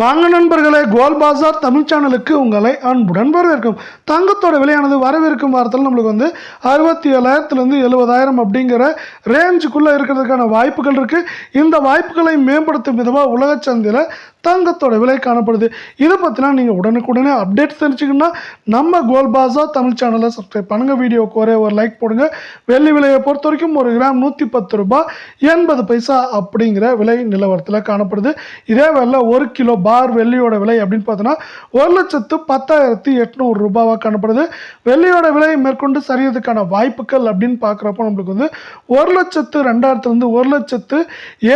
வாங்க நண்பர்களே கோல் பாசார் தமிழ் சேனலுக்கு உங்களை அன்புடன் வரவேற்கும். தங்கத்தோட விலையானது வரவிருக்கும் வாரத்தில் நம்மளுக்கு வந்து அறுபத்தி ஏழாயிரத்துலேருந்து எழுபதாயிரம் அப்படிங்கிற ரேஞ்சுக்குள்ளே இருக்கிறதுக்கான வாய்ப்புகள் இருக்குது இந்த வாய்ப்புகளை மேம்படுத்தும் விதமாக உலக சந்தையில் தங்கத்தோட விலை காணப்படுது. இதை பற்றினா நீங்கள் உடனுக்குடனே அப்டேட்ஸ் தெரிஞ்சுக்கணும்னா நம்ம கோல் பாசா தமிழ் சேனலை சப்ஸ்கிரைப் பண்ணுங்கள் வீடியோக்கு ஒரே ஒரு லைக் போடுங்க. வெள்ளி விலையை பொறுத்த வரைக்கும் ஒரு கிராம் நூற்றி பத்து ரூபாய் எண்பது பைசா அப்படிங்கிற விலை நிலவரத்தில் காணப்படுது. இதே வேலை ஒரு கிலோ பார் வெள்ளியோட விலை அப்படின்னு பார்த்தோன்னா ஒரு லட்சத்து பத்தாயிரத்தி எட்நூறு ரூபாவாக காணப்படுது. வெள்ளியோட விலை மேற்கொண்டு சரியதுக்கான வாய்ப்புகள் அப்படின்னு பார்க்குறப்போ நம்மளுக்கு வந்து ஒரு லட்சத்து ரெண்டாயிரத்துலேருந்து ஒரு லட்சத்து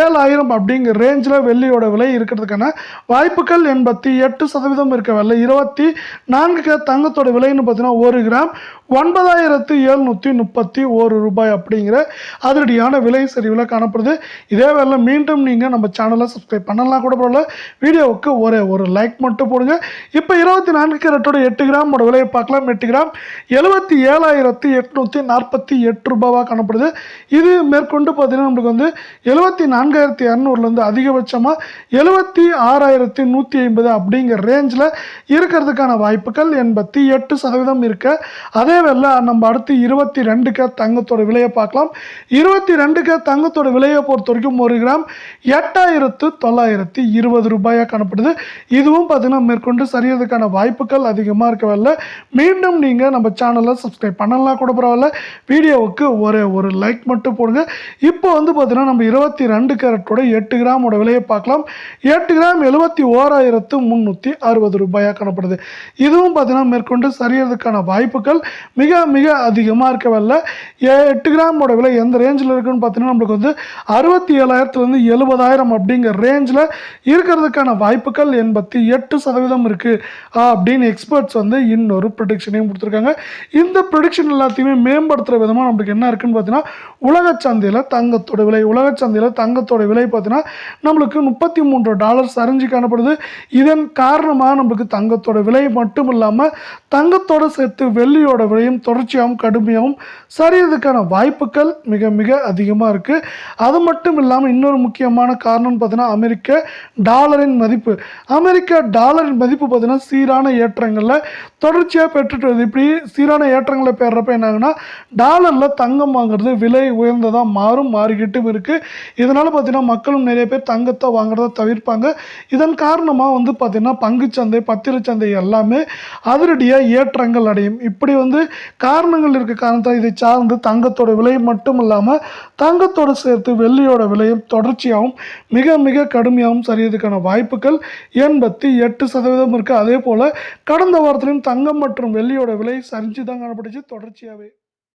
ஏழாயிரம் அப்படிங்கிற ரேஞ்சில் வெள்ளியோட விலை இருக்கிறதுக்கான வாய்ப்புகள் எண்பத்தி எட்டு சதவீதம் இருக்க இருக்கவில்லை. இருபத்தி நான்கு தங்கத்தோட விலைன்னு பார்த்தீங்கன்னா ஒரு கிராம் ஒன்பதாயிரத்து எழுநூற்றி முப்பத்தி ஒரு ரூபாய் அப்படிங்கிற அதிரடியான விலை சரிவில் காணப்படுது. இதே வேலை மீண்டும் நீங்கள் நம்ம சேனலை சப்ஸ்கிரைப் பண்ணலாம் கூட பரவாயில்ல. வீடியோவுக்கு ஒரே ஒரு ஒரு லைக் மட்டும் போடுங்க. இப்போ இருபத்தி நான்கு கேரட்டோட எட்டு கிராமோட விலையை பார்க்கலாம். எட்டு கிராம் எழுபத்தி ஏழாயிரத்தி எட்நூற்றி நாற்பத்தி எட்டு ரூபாவாக காணப்படுது. இது மேற்கொண்டு பார்த்தீங்கன்னா நம்மளுக்கு வந்து எழுபத்தி நான்காயிரத்தி இரநூறுலேருந்து அதிகபட்சமாக எழுபத்தி ஆறாயிரத்தி நூற்றி ஐம்பது அப்படிங்கிற ரேஞ்சில் இருக்கிறதுக்கான வாய்ப்புகள் எண்பத்தி எட்டு சதவீதம் இருக்க. அதே வேலை நம்ம அடுத்து இருபத்தி ரெண்டுக்கு தங்கத்தோட விலையை பார்க்கலாம். இருபத்தி ரெண்டுக்கு தங்கத்தோட விலையை பொறுத்த வரைக்கும் ஒரு கிராம் எட்டாயிரத்து தொள்ளாயிரத்தி இருபது ரூபாயாக காணப்படுது. இதுவும் பார்த்தீங்கன்னா மேற்கொண்டு சரியறதுக்கான வாய்ப்புகள் அதிகமாக இருக்கவில்லை மீண்டும் நீங்கள் நம்ம சேனலை சப்ஸ்கிரைப் பண்ணலாம் கூட பரவாயில்ல. வீடியோவுக்கு ஒரு ஒரு லைக் மட்டும் போடுங்க. இப்போ வந்து பார்த்தீங்கன்னா நம்ம இருபத்தி ரெண்டு கேரட்டோட எட்டு கிராமோட விலையை பார்க்கலாம். எட்டு கிராம் எழுபத்தி ஓராயிரத்து முந்நூற்றி அறுபது ரூபாயாக காணப்படுது. இதுவும் பார்த்தீங்கன்னா மேற்கொண்டு சரியறதுக்கான வாய்ப்புகள் மிக மிக அதிகமாக இருக்கவில்லை எட்டு கிராமோட விலை எந்த ரேஞ்சில் இருக்குன்னு பார்த்தீங்கன்னா நம்மளுக்கு வந்து அறுபத்தி ஏழாயிரத்துலேருந்து எழுபதாயிரம் அப்படிங்கிற ரேஞ்சில் இருக்கிறதுக்கான வாய்ப்புகள் எண்பத்தி எட்டு சதவீதம் இருக்குது அப்படின்னு எக்ஸ்பர்ட்ஸ் வந்து இன்னொரு ப்ரொடிக்ஷனையும் கொடுத்துருக்காங்க. இந்த ப்ரொடிக்ஷன் எல்லாத்தையுமே மேம்படுத்துகிற விதமாக நம்மளுக்கு என்ன இருக்குன்னு பார்த்தீங்கன்னா உலக சந்தையில் தங்கத்தோட விலை உலக சந்தையில் தங்கத்தோட விலை பார்த்தீங்கன்னா நம்மளுக்கு முப்பத்தி மூன்று டாலர் சரிஞ்சு காணப்படுது. இதன் காரணமாக நம்மளுக்கு தங்கத்தோட விலை மட்டும் இல்லாமல் தங்கத்தோட சேர்த்து வெள்ளியோட விலையும் தொடர்ச்சியாகவும் கடுமையாகவும் சரியதுக்கான வாய்ப்புகள் மிக மிக அதிகமாக இருக்குது அது மட்டும் இல்லாமல் இன்னொரு முக்கியமான காரணம்னு பார்த்தீங்கன்னா அமெரிக்க டாலரின் மதிப்பு அமெரிக்க டாலரின் மதிப்பு பார்த்தீங்கன்னா சீரான ஏற்றங்களில் தொடர்ச்சியாக பெற்றுட்டு வருது. இப்படி சீரான ஏற்றங்களை பெறப்ப என்னாங்கன்னா டாலரில் தங்கம் வாங்குறது விலை உயர்ந்ததாக மாறும் மாறிக்கிட்டும் இருக்குது இதனால் பார்த்தீங்கன்னா மக்களும் நிறைய பேர் தங்கத்தை வாங்குறத தவிர்ப்பாங்க. இதன் காரணமாக வந்து பார்த்தீங்கன்னா பங்குச்சந்தை பத்திரச்சந்தை எல்லாமே அதிரடியாக ஏற்றங்கள் அடையும். இப்படி வந்து காரணங்கள் இருக்க காரணத்தால் இதை சார்ந்து தங்கத்தோட விலை மட்டும் இல்லாமல் தங்கத்தோடு சேர்த்து வெள்ளியோட விலையும் தொடர்ச்சியாகவும் மிக மிக கடுமையாகவும் சரியதுக்கான வாய்ப்புகள் எண்பத்தி எட்டு சதவீதம் இருக்குது அதே போல் கடந்த வாரத்திலும் தங்கம் மற்றும் வெள்ளியோட விலை சரிஞ்சு தான் காணப்பட்டுச்சு. தொடர்ச்சியாகவே